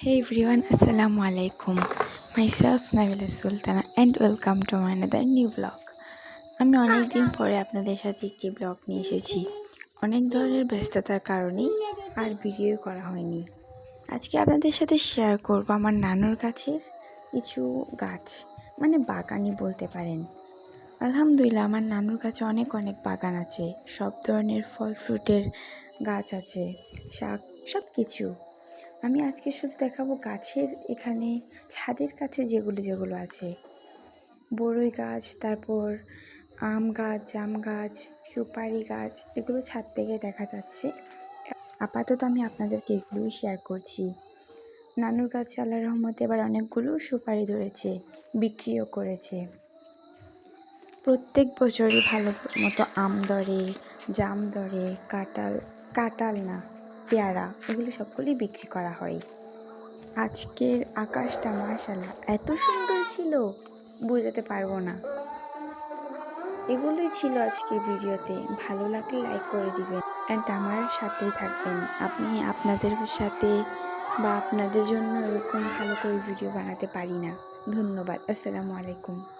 Hey everyone, Assalamu alaikum. Myself Nabila Sultana and welcome to my another new vlog. আমি অনেক দিন পরে আপনাদের সাথে একটি ব্লগ নিয়ে এসেছি। অনেক ধরনের ব্যস্ততার কারণেই আর ভিডিও করা হয়নি। আজকে আপনাদের সাথে শেয়ার করব আমার নানুর গাছের কিছু গাছ মানে বাগানই বলতে পারেন। আলহামদুলিল্লাহ আমার নানুর কাছে অনেক অনেক বাগান আছে। সব ধরনের ফল ফ্রুটের গাছ আছে শাক সব কিছু আমি আজকে শুধু দেখাবো গাছের এখানে ছাদের কাছে যেগুলো যেগুলো আছে। বড়ই গাছ, তারপর আম গাছ, জাম গাছ, সুপারি গাছ, এগুলো ছাদ থেকে দেখা যাচ্ছে। আপাতত আমি আপনাদেরকে এগুলোই শেয়ার করছি। নানুর গাছে আল্লাহ রহমতে এবার অনেকগুলো সুপারি ধরেছে, বিক্রিও করেছে। প্রত্যেক বছরই ভালো মতো আম ধরে, জাম ধরে, কাঁঠাল কাঁঠাল না পেয়ারা, এগুলো সবগুলি বিক্রি করা হয়। আজকের আকাশটা মাশাল্লাহ এত সুন্দর ছিল, বোঝাতে পারব না। এগুলোই ছিল আজকের ভিডিওতে। ভালো লাগলে লাইক করে দিবেন। অ্যান্ড আমার সাথেই থাকবেন। আপনি আপনাদের সাথে বা আপনাদের জন্য এরকম ভালো করে ভিডিও বানাতে পারি না। ধন্যবাদ। আসসালামু আলাইকুম।